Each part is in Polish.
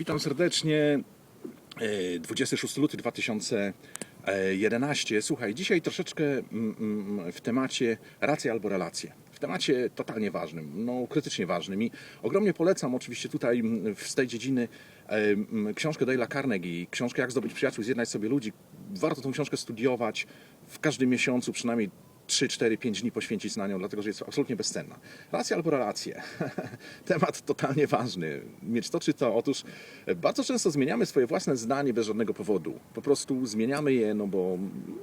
Witam serdecznie. E, 26 luty 2011. Słuchaj, dzisiaj troszeczkę mm, mm, w temacie racja albo relacje. W temacie totalnie ważnym, no krytycznie ważnym i ogromnie polecam oczywiście tutaj mm, z tej dziedziny e, książkę Dale'a Carnegie, książkę Jak zdobyć przyjaciół, zjednać sobie ludzi. Warto tą książkę studiować w każdym miesiącu przynajmniej 3, 4, 5 dni poświęcić na nią, dlatego że jest absolutnie bezcenna. Racja albo relacje. Temat totalnie ważny. Mieć to czy to. Otóż bardzo często zmieniamy swoje własne zdanie bez żadnego powodu. Po prostu zmieniamy je, no bo,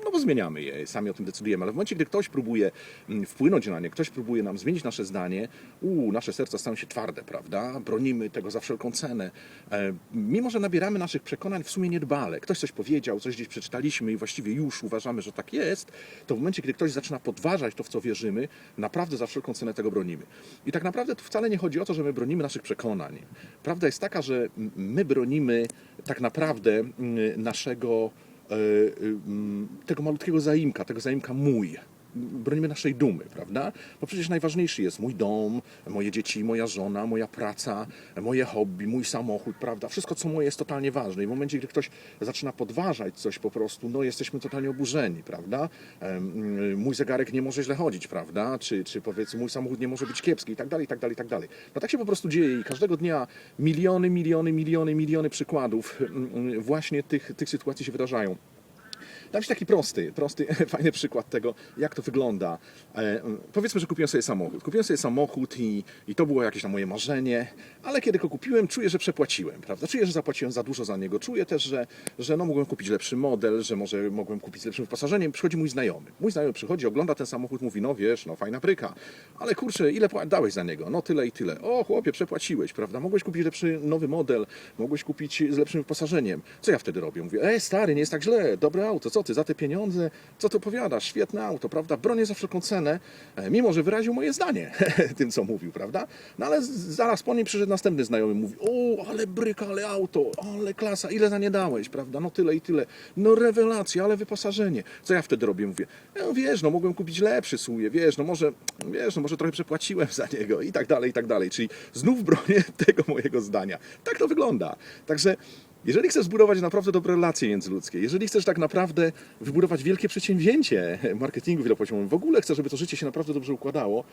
no bo zmieniamy je, sami o tym decydujemy. Ale w momencie, gdy ktoś próbuje mm, wpłynąć na nie, ktoś próbuje nam zmienić nasze zdanie, uu, nasze serca stają się twarde, prawda? Bronimy tego za wszelką cenę. E, mimo, że nabieramy naszych przekonań w sumie niedbale. Ktoś coś powiedział, coś gdzieś przeczytaliśmy i właściwie już uważamy, że tak jest, to w momencie, gdy ktoś zaczyna podważać to, w co wierzymy, naprawdę za wszelką cenę tego bronimy. I tak naprawdę tu wcale nie chodzi o to, że my bronimy naszych przekonań. Prawda jest taka, że my bronimy tak naprawdę naszego e, mm, tego malutkiego zaimka, tego zaimka mój. Bronimy naszej dumy, prawda? Bo przecież najważniejszy jest mój dom, moje dzieci, moja żona, moja praca, moje hobby, mój samochód, prawda? Wszystko, co moje, jest totalnie ważne. I w momencie, gdy ktoś zaczyna podważać coś po prostu, no jesteśmy totalnie oburzeni, prawda? Em, Mój zegarek nie może źle chodzić, prawda? Czy, czy powiedzmy, mój samochód nie może być kiepski i tak dalej, i tak dalej, i tak dalej. No tak się po prostu dzieje i każdego dnia miliony, miliony, miliony, miliony przykładów mm, właśnie tych, tych sytuacji się wydarzają. Dam Ci taki prosty, prosty, fajny przykład tego, jak to wygląda. E, powiedzmy, że kupiłem sobie samochód. Kupiłem sobie samochód i, i to było jakieś tam moje marzenie, ale kiedy go kupiłem, czuję, że przepłaciłem, prawda? Czuję, że zapłaciłem za dużo za niego. Czuję też, że, że no, mogłem kupić lepszy model, że może mogłem kupić z lepszym wyposażeniem. Przychodzi mój znajomy. Mój znajomy przychodzi, ogląda ten samochód, mówi, no wiesz, no fajna bryka, ale kurczę, ile dałeś za niego? No tyle i tyle. O chłopie, przepłaciłeś, prawda? Mogłeś kupić lepszy nowy model, mogłeś kupić z lepszym wyposażeniem. Co ja wtedy robię? Mówię, ej stary, nie jest tak źle, auto, co ty, za te pieniądze, co ty opowiadasz, świetne auto, prawda? Bronię za wszelką cenę, e, mimo że wyraził moje zdanie tym, co mówił, prawda? No ale zaraz po nim przyszedł następny znajomy, mówi, o, ale bryka, ale auto, ale klasa, ile za nie dałeś, prawda? No tyle i tyle, no rewelacja, ale wyposażenie. Co ja wtedy robię? Mówię, no wiesz, no mogłem kupić lepszy suje, wiesz, no może, wiesz, no może trochę przepłaciłem za niego i tak dalej, i tak dalej. Czyli znów bronię tego mojego zdania. Tak to wygląda. Także jeżeli chcesz zbudować naprawdę dobre relacje międzyludzkie, jeżeli chcesz tak naprawdę wybudować wielkie przedsięwzięcie marketingu wielopoziomowego, w ogóle chcesz, żeby to życie się naprawdę dobrze układało,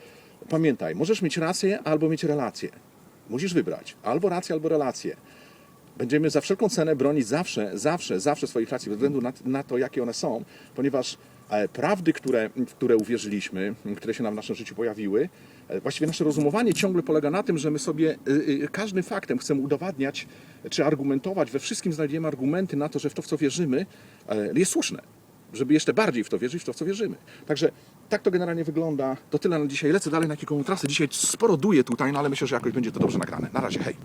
pamiętaj, możesz mieć rację albo mieć relacje. Musisz wybrać albo rację, albo relacje. Będziemy za wszelką cenę bronić zawsze, zawsze, zawsze swoich racji, bez względu na, na to, jakie one są, ponieważ prawdy, które, w które uwierzyliśmy, które się nam w naszym życiu pojawiły, e, właściwie nasze rozumowanie ciągle polega na tym, że my sobie y, y, każdym faktem chcemy udowadniać czy argumentować, we wszystkim znajdziemy argumenty na to, że w to, w co wierzymy, e, jest słuszne. Żeby jeszcze bardziej w to wierzyć, w to, w co wierzymy. Także tak to generalnie wygląda. To tyle na dzisiaj. Lecę dalej na kilkową trasę. Dzisiaj sporo duję tutaj, no ale myślę, że jakoś będzie to dobrze nagrane. Na razie, hej.